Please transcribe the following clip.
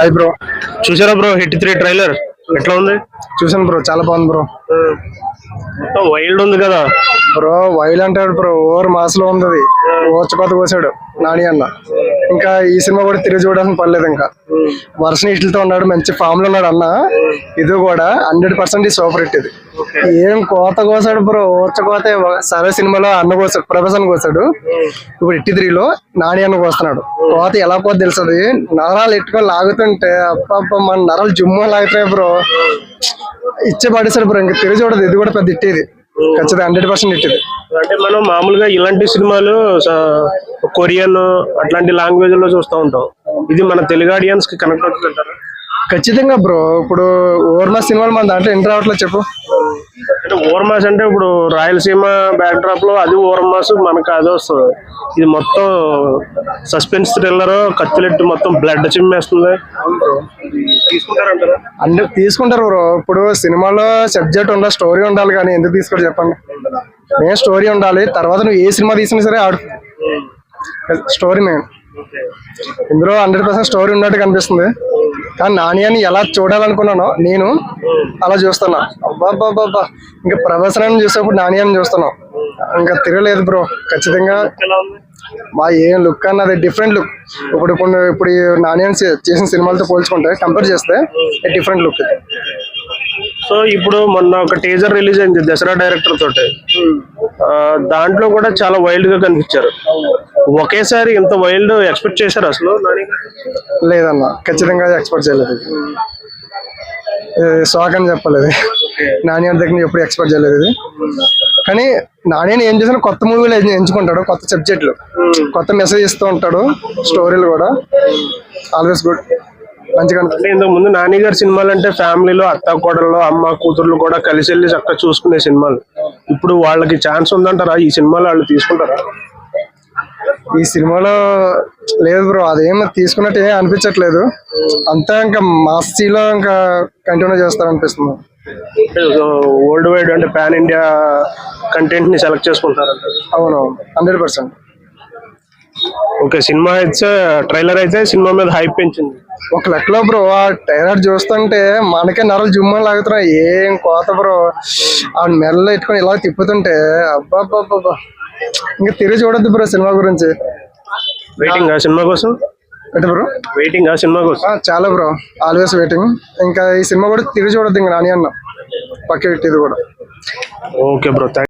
Hi bro. చూసారా bro hit three trailer? ఎట్లా ఉంది? చూసాను బ్రో చాలా బాగుంది బ్రో. మొత్తం వైల్డ్ ఉంది కదా? బ్రో వైల్ అంటాడు బ్రో ఓవర్ మాస్లో ఉంది అది. ఓచకోత కోసాడు నాని అన్న. ఇంకా ఈ సినిమా కూడా తిరిగి చూడాల్సిన పర్లేదు ఇంకా. వర్షం ఇట్లతో ఉన్నాడు మంచి ఫామ్లో ఉన్నాడు అన్న. ఇది కూడా హండ్రెడ్ పర్సెంట్ సూపర్ హిట్ ఇది. ఏం కోత కోసాడు బ్రో ఓచకోత సరే సినిమాలో అన్న కోసాడు ప్రభాస్ కోసాడు. ఇప్పుడు ఇట్టి త్రీలో నాని అన్న కోస్తున్నాడు. కోత ఎలా కోత తెలుస్తుంది నరాలు ఎట్టుకొని లాగుతుంటే అప్ప మన నరాలు జుమ్మ లాగుతాయి బ్రో. ఇచ్చే పడేసాడు బ్రో ఇంకా తిరిగి చూడదు ఇది కూడా పెద్ద ఇట్టేది. ఖచ్చితంగా హండ్రెడ్ పర్సెంట్ ఇట్టేది. అంటే మనం మామూలుగా ఇలాంటి సినిమాలు కొరియన్ అట్లాంటి లాంగ్వేజ్లో చూస్తూ ఉంటాం. ఇది మన తెలుగు ఆడియన్స్కి కనెక్ట్ అవుతుందంటారా? ఖచ్చితంగా బ్రో ఇప్పుడు ఓర్మా సినిమాలు మన దాంట్లో ఎంటర్ రావట్లేదు చెప్పు. అంటే ఓవర్మాస్ అంటే ఇప్పుడు రాయలసీమ బ్యాక్ డ్రాప్లో అది ఓవర్మాస్ మనకు అదే వస్తుంది. ఇది మొత్తం సస్పెన్స్ థ్రిల్లర్ కత్తిలెట్టు మొత్తం బ్లడ్ చిమ్మేస్తుంది. అంటే తీసుకుంటారు బ్రో ఇప్పుడు సినిమాలో సబ్జెక్ట్ ఉండాలి స్టోరీ ఉండాలి కానీ ఎందుకు తీసుకోరు చెప్పండి? మెయిన్ స్టోరీ ఉండాలి తర్వాత నువ్వు ఏ సినిమా తీసినా సరే ఆడు. స్టోరీ మెయిన్ ఇందులో హండ్రెడ్ పర్సెంట్ స్టోరీ ఉన్నట్టు కనిపిస్తుంది. కానీ నాని అని ఎలా చూడాలనుకున్నానో నేను అలా చూస్తున్నా. అబ్బాబ్బాబ్బా ఇంకా ప్రదర్శనని చూసేప్పుడు నాని అని చూస్తున్నాం. ఇంకా తిరగలేదు బ్రో. ఖచ్చితంగా మా ఏం లుక్ అన్నది డిఫరెంట్ లుక్. ఇప్పుడు కొన్ని ఇప్పుడు నాని అని చేసిన సినిమాలతో పోల్చుకుంటే కంపేర్ చేస్తే డిఫరెంట్ లుక్ సో ఇప్పుడు మొన్న ఒక టీజర్ రిలీజ్ అయింది దసరా డైరెక్టర్ తోటి. దాంట్లో కూడా చాలా వైల్డ్గా కనిపించారు. ఒకేసారి ఇంత వైల్డ్ ఎక్స్పెక్ట్ చేశారు అసలు నాని గారు? లేదన్న ఖచ్చితంగా ఎక్స్పెక్ట్ చేయలేదు. షాక్ అని చెప్పలేదు. నాని అని దగ్గర ఎప్పుడు ఎక్స్పెక్ట్ చేయలేదు ఇది. కానీ నాని ఏం చేసినా కొత్త మూవీలు ఎంచుకుంటాడు కొత్త సబ్జెక్టులు. కొత్త మెసేజ్ ఇస్తూ ఉంటాడు స్టోరీలు కూడా. Always good. మంచిగా. అంటే ఇంతకు ముందు నాని గారి సినిమాలు అంటే ఫ్యామిలీలో అత్త కోడళ్ళు అమ్మ కూతుర్లు కూడా కలిసి వెళ్ళి చక్కగా చూసుకునే సినిమాలు. ఇప్పుడు వాళ్ళకి ఛాన్స్ ఉందంటారా? ఈ సినిమాలు వాళ్ళు తీసుకుంటారా? ఈ సినిమాలో లేదు బ్రో అదేం తీసుకున్నట్టు ఏం అనిపించట్లేదు. అంతా ఇంకా మాస్సీలో ఇంకా కంటిన్యూ చేస్తారనిపిస్తుంది. వరల్డ్ వైడ్ అంటే పాన్ ఇండియా కంటెంట్ని సెలెక్ట్ చేసుకుంటారంట అవును హండ్రెడ్ పర్సెంట్ ఓకే సినిమా అయితే ట్రైలర్ అయితే సినిమా మీద హైప్ పెంచింది. ఒక లెక్కలో బ్రో ఆ టైలర్ చూస్తుంటే మనకే నరలు జుమ్మని లాగుతున్నాయి ఏం కోత బ్రో. ఆ మెల్ల ఎట్టుకొని ఇలా తిప్పుతుంటే అబ్బా అబ్బా అబ్బా ఇంకా తిరిగి చూడొద్దు బ్రో సినిమా గురించి. వెయిటింగ్ ఆ సినిమా కోసం? ఎటు బ్రో? వెయిటింగ్ ఆ సినిమా కోసం? చాలా బ్రో. ఆల్వేస్ వెయిటింగ్ ఇంకా ఈ సినిమా కూడా తిరిగి చూడొద్దు ఇంకా నాని అన్న. పక్క ఇది కూడా. Okay bro